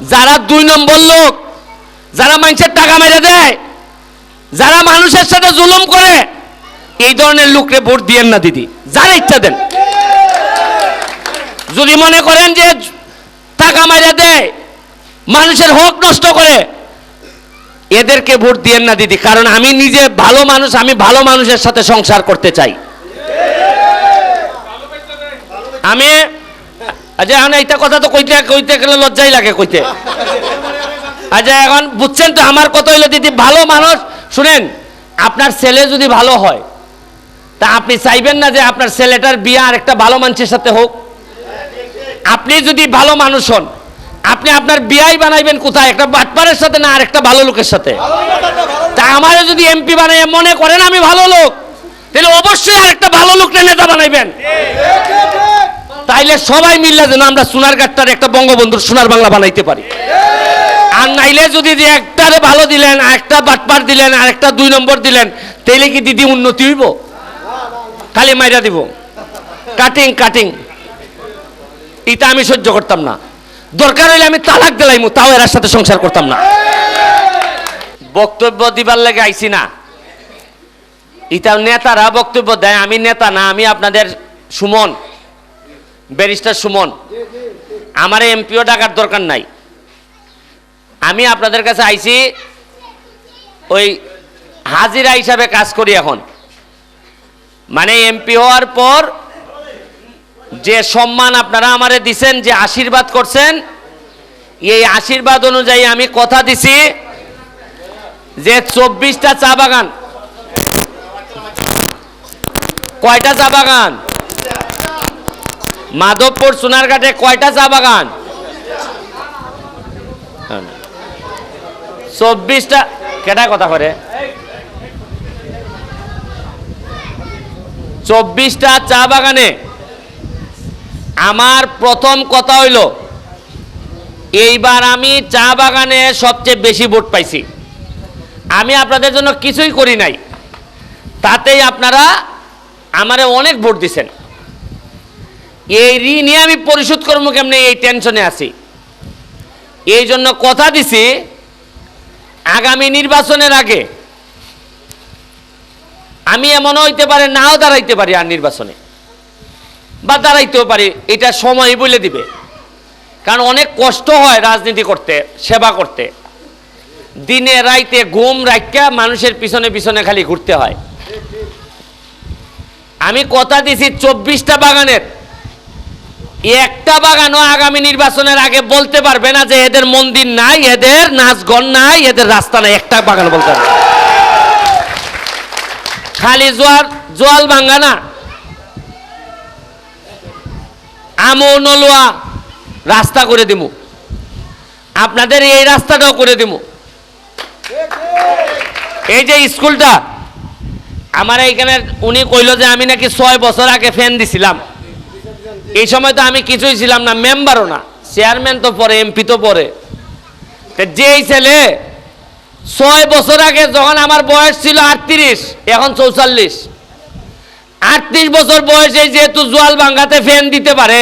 যারা দুই নম্বর লোক, যারা মানুষের টাকা মেরে দেয়, যারা মানুষের সাথে জুলুম করে, এই ধরনের লোকরে ভোট দিয়েন না, দিদি। যারা ইচ্ছা দেন। যদি মনে করেন যে টাকা মেরে দেয়, মানুষের হক নষ্ট করে, এদেরকে ভোট দিয়েন না, দিদি। কারণ আমি নিজে ভালো মানুষ, আমি ভালো মানুষের সাথে সংসার করতে চাই। আমি আচ্ছা কথা তো কইতে কইতে গেলে লজ্জাই লাগে কইতে। আচ্ছা এখন বুঝছেন তো আমার কথা হইল, দিদি, ভালো মানুষ, শুনেন, আপনার ছেলে যদি ভালো হয়, তা আপনি চাইবেন না যে আপনার ছেলেটার বিয়ে আর একটা ভালো মানুষের সাথে হোক? আপনি যদি ভালো মানুষ হন, আপনি আপনার বিয়াই বানাইবেন কোথায়? একটা বাটপারের সাথে না আর একটা ভালো লোকের সাথে? তা আমারও যদি এমপি বানাই মনে করেন আমি ভালো লোক, তাহলে অবশ্যই আর একটা ভালো লোক নেতা বানাইবেন। তাইলে সবাই মিললে যেন আমরা সোনার গাটটার একটা বঙ্গবন্ধুর সোনার বাংলা বানাইতে পারি। আর নাইলে যদি একটারে ভালো দিলেন একটা বাটপার দিলেন, আর একটা দুই নম্বর দিলেন, তাইলে কি দিদি উন্নতি হইব? খালি মাইরা দিব। Cutting cutting. এটা আমি সহ্য করতাম না। দরকার হইলে আমি তালাক দিলাইমু, তাও এর সাথে সংসার করতাম না। বক্তব্য দিবার লেগে আইছি না। এটা নেতারা বক্তব্য দেয়, আমি নেতা না, আমি আপনাদের সুমন। ব্যারিস্টার সুমন, আমার এমপিও ডাকার দরকার নাই। আমি আপনাদের কাছে আইছি, ওই হাজিরা হিসাবে কাজ করি এখন। মানে এমপি হওয়ার পর যে সম্মান আপনারা আমারে দিছেন, যে আশীর্বাদ করছেন, এই আশীর্বাদ অনুযায়ী আমি কথা দিছি যে চব্বিশটা চা বাগান, কয়টা চা বাগান? মাধবপুর সোনারঘাটে কয়টা চা বাগান? চব্বিশটা। কেটা কথা করে চব্বিশটা চা বাগানে। আমার প্রথম কথা হইল, এইবার আমি চা বাগানে সবচেয়ে বেশি ভোট পাইছি। আমি আপনাদের জন্য কিছুই করি নাই। তাতেই আপনারা আমারে অনেক ভোট দিছেন। এই ঋণই আমি পরিশোধ করব কেমনে? এই টেনশনে আছি। এই জন্য কথা দিছি, আগামী নির্বাচনের আগে আমি এমন হইতে পারে, নাও দাঁড়াইতে পারি আর নির্বাচনে। বা দাঁড়াইতেও পারি, এটা সময় বলে দিবে। কারণ অনেক কষ্ট হয় রাজনীতি করতে, সেবা করতে। দিনে, রাইতে, ঘুম রাখা মানুষের পিছনে পিছনে খালি ঘুরতে হয়। আমি কথা দিছি চব্বিশটা বাগানের। একটা বাগানও আগামী নির্বাচনের আগে বলতে পারবে না যে এদের মন্দির নাই, এদের নাচগণ নাই, এদের রাস্তা নাই। একটা বাগান বলতে পারবে খালি জোয়ার, জোয়াল ভাঙ্গা না। আমো নলুয়া, রাস্তা করে দিব আপনাদের এই রাস্তাটাও করে দিব এই যে স্কুলটা, আমার এইখানে উনি কইল যে আমি নাকি ছয় বছর আগে ফ্যান দিছিলাম। এই সময় তো আমি কিছুই ছিলাম না মেম্বারও না। চেয়ারম্যান তো পরে এমপি তো পরে। যেই ছেলে ছয় বছর আগে যখন আমার বয়স ছিল আটত্রিশ, এখন চৌচল্লিশ। আটত্রিশ বছর বয়সে যেহেতু জোয়াল ভাঙ্গাতে ফ্যান দিতে পারে,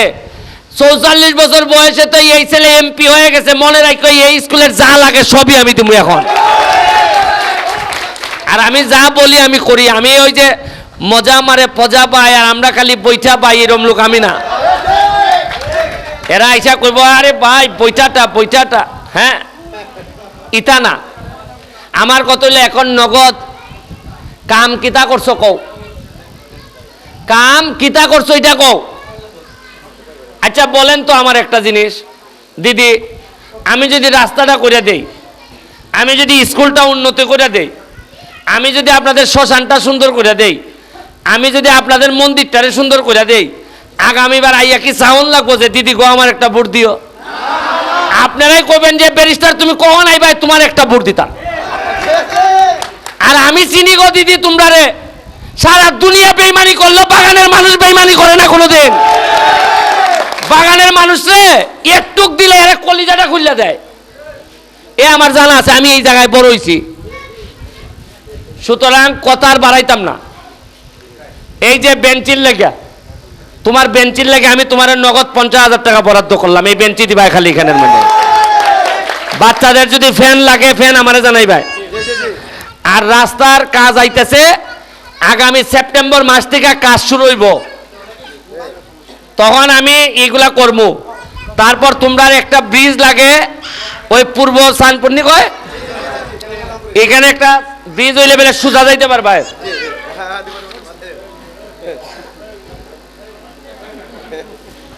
চৌচল্লিশ বছর বয়সে তো এই ছেলে এমপি হয়ে গেছে, মনে রাখো এই স্কুলের যা লাগে সবই আমি তুমি এখন। আর আমি যা বলি আমি করি, আমি ওই যে মজা মারে পজা পাই আর আমরা খালি বৈঠা পাই, এরম লোক আমি না। এরা আইসা কইব, আরে ভাই বৈঠাটা বৈঠাটা হ্যাঁ? ইতা না আমার কত এখন নগদ? কাম কিতা করছ কও? কাম কিতা করছ এটা কও? আচ্ছা বলেন তো আমার একটা জিনিস। দিদি, আমি যদি রাস্তাটা করে দেই, আমি যদি স্কুলটা উন্নতি করে দেই, আমি যদি আপনাদের শ্মশানটা সুন্দর করে দেই, আমি যদি আপনাদের মন্দিরটারে সুন্দর করে দেই আগামীবার আইয়া কি সাউন্ড লাগবো যে, দিদি গো, আমার একটা ভোট দিও আপনারাই কবেন যে, ব্যারিস্টার, তুমি কখন আইবাই তোমার একটা ভোট দিতাম আর আমি চিনি গো, দিদি, তোমরা রে, সারা দুনিয়া বেইমানি করল, বাগানের মানুষ বেইমানি করে না কোনোদিন? বাগানের মানুষ রে, একটুক দিলে এর কলিজাটা খুললে দেয়। এ আমার জানা আছে, আমি এই জায়গায় বড় হইছি। সুতরাং কথা আর বাড়াইতাম না। এই যে বেঞ্চির লেগে তোমার বেঞ্চির লাগে আমি তোমার নগদ পঞ্চাশ হাজার টাকা বরাদ্দ করলাম। এই বেঞ্চি দিবা খালি এখানের মধ্যে। বাচ্চাদের যদি ফ্যান লাগে, ফ্যান আমারে জানাই ভাই। আর রাস্তার কাজ আইতেছে, আগামী সেপ্টেম্বর মাস থেকে কাজ শুরু হইব। তখন আমি এগুলা করব তারপর তোমরা একটা ব্রিজ লাগে, ওই পূর্ব সানপুর্নি কয়? এখানে একটা ব্রিজ হইলে লেভেলে সোজা যাইতে পারবা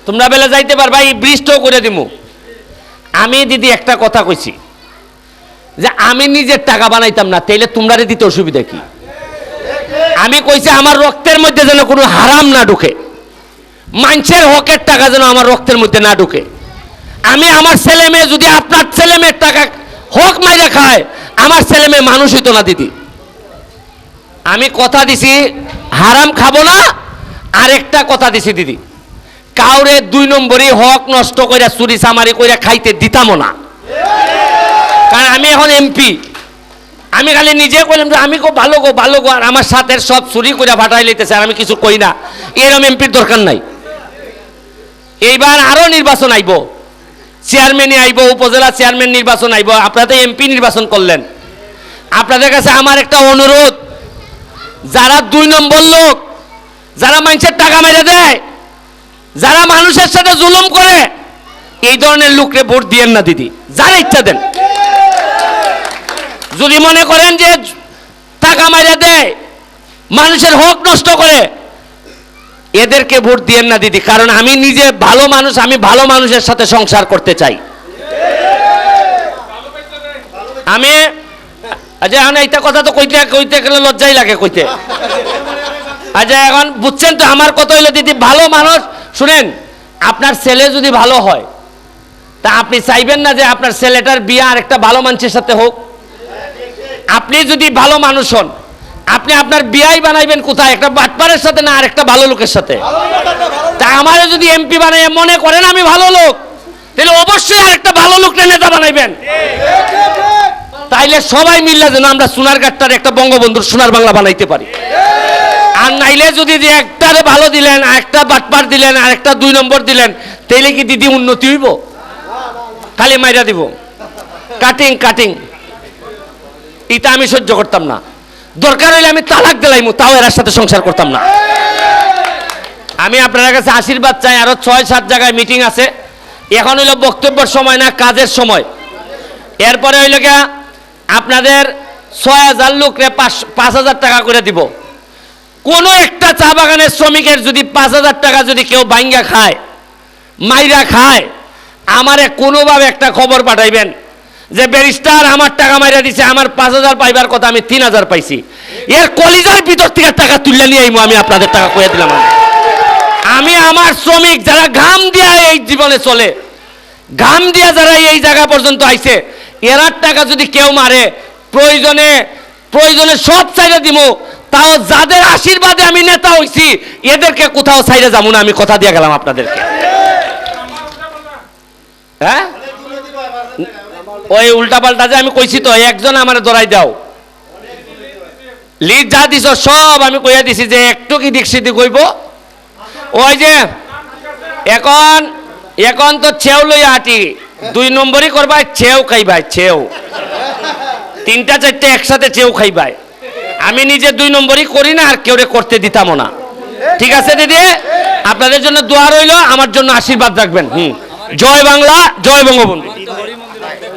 তোমরা বেলা যাইতে পারবা, এই ব্রিজটাও করে দিমু। আমি দিদি একটা কথা কইছি, যে আমি নিজের টাকা বানাইতাম না, তাইলে তোমরা দিতে অসুবিধা কি? আমি কইছি, আমার রক্তের মধ্যে যেন কোনো হারাম না ঢুকে। মানুষের হকের টাকা যেন আমার রক্তের মধ্যে না ঢুকে। আমি আমার ছেলে মেয়ে, যদি আপনার ছেলে মেয়ের টাকা হক মাইরে খায়, আমার ছেলে মেয়ে মানুষ হইতো না দিদি। আমি কথা দিছি, হারাম খাব না, আরেকটা কথা দিছি দিদি। কাউরে দুই নম্বরই হক নষ্ট কইরা চুরি চামারি কইরা খাইতে দিতামও না। কারণ আমি এখন এমপি। আমি খালি নিজে কইলাম যে আমি গো ভালো গো ভালো গো, আর আমার সাথে সব চুরি করে ফাটাই লইতেছে, আর আমি কিছু কই না। এরম এমপির দরকার নাই। এইবার আরও নির্বাচন আইব। চেয়ারম্যানই আইব, উপজেলা চেয়ারম্যান নির্বাচন আইব। আপনারা এমপি নির্বাচন করলেন। আপনাদের কাছে আমার একটা অনুরোধ। যারা দুই নম্বর লোক, যারা মানুষের টাকা মেরে দেয় যারা মানুষের সাথে জুলুম করে, এই ধরনের লোকরে ভোট দিয়েন না, দিদি। যারা ইচ্ছা দেন। যদি মনে করেন যে টাকা মাইরা দেয়, মানুষের হক নষ্ট করে, এদেরকে ভোট দিয়েন না, দিদি। কারণ আমি নিজে ভালো মানুষ, আমি ভালো মানুষের সাথে সংসার করতে চাই। আমি আচ্ছা এখন এইটা কথা তো কইতে কইতে গেলে লজ্জাই লাগে কইতে। আচ্ছা এখন বুঝছেন তো আমার কথা হইল, দিদি, ভালো মানুষ শুনেন, আপনার ছেলে যদি ভালো হয়, তা আপনি চাইবেন না যে আপনার ছেলেটার বিয়ে আর একটা ভালো মানুষের সাথে হোক। আপনি যদি ভালো মানুষ হন, আপনি আপনার বিয়াই বানাইবেন কোথায়? একটা বাটপারের সাথে না আর একটা ভালো লোকের সাথে? তা আমারে যদি এমপি বানাই মনে করেন আমি ভালো লোক, তাহলে অবশ্যই আরেকটা ভালো লোককে নেতা বানাইবেন। তাইলে সবাই মিললে যেন আমরা সোনার গাট্টার একটা বঙ্গবন্ধুর সোনার বাংলা বানাইতে পারি। আর নাইলে যদি যে একটারে ভালো দিলেন একটা বাটপার দিলেন, আর একটা দুই নম্বর দিলেন, তাইলে কি দিদি উন্নতি হইব? খালি মাইরা দিব। Cutting cutting. এটা আমি সহ্য করতাম না। দরকার হইলে আমি তালাক দিলাইমু, তাও এর সাথে সংসার করতাম না। আমি আপনার কাছে আশীর্বাদ চাই, আরও ছয়, সাত জায়গায় মিটিং আছে। এখন হইল বক্তব্যের সময় না, কাজের সময়। এরপরে হইল গিয়া আপনাদের ছয় হাজার লোকরে পাঁচ পাঁচ হাজার টাকা করে দিব। কোনো একটা চা বাগানের শ্রমিকের যদি পাঁচ হাজার টাকা যদি কেউ বাইঙ্গা খায়, মাইরা খায়, আমারে কোনোভাবে একটা খবর পাঠাইবেন যে ব্যারিস্টার আমার টাকা মাইরা দিছে, আমার পাঁচ হাজার পাইবার কথা আমি তিন হাজার পাইছি এর কলিজার ভিতর থেকে টাকা তুলে নিয়ে আইমু, আমি আপনাদের টাকা কয়ে দিলাম আমি। আমি আমার শ্রমিক যারা ঘাম দিয়া এই জীবনে চলে, ঘাম দিয়া যারা এই জায়গা পর্যন্ত আইছে, এরার টাকা যদি কেউ মারে, প্রয়োজনে প্রয়োজনে সব চাইলে দিব তাও যাদের আশীর্বাদে আমি নেতা হইছি, এদেরকে কোথাও চাইলে যাব না, আমি কথা দিয়ে গেলাম আপনাদেরকে। হ্যাঁ? ওই উল্টা পাল্টা যে আমি কইছি তো, একজন আমার দরাই দাও। লিড যা দিছ, সব আমি কইয়া দিছি যে একটু কি দিক সিদ্ধি কইব ওই যে, এখন এখন তো ছেও লই আটি দুই নম্বরই করবাই ছেও খাইবাই ছেও তিনটা চারটে একসাথে চেউ খাইবাই। আমি নিজে দুই নম্বরই করি না, আর কেউ করতে দিতামও না। ঠিক আছে, দিদি? আপনাদের জন্য দোয়া রইল, আমার জন্য আশীর্বাদ রাখবেন। হুম। জয় বাংলা, জয় বঙ্গবন্ধু।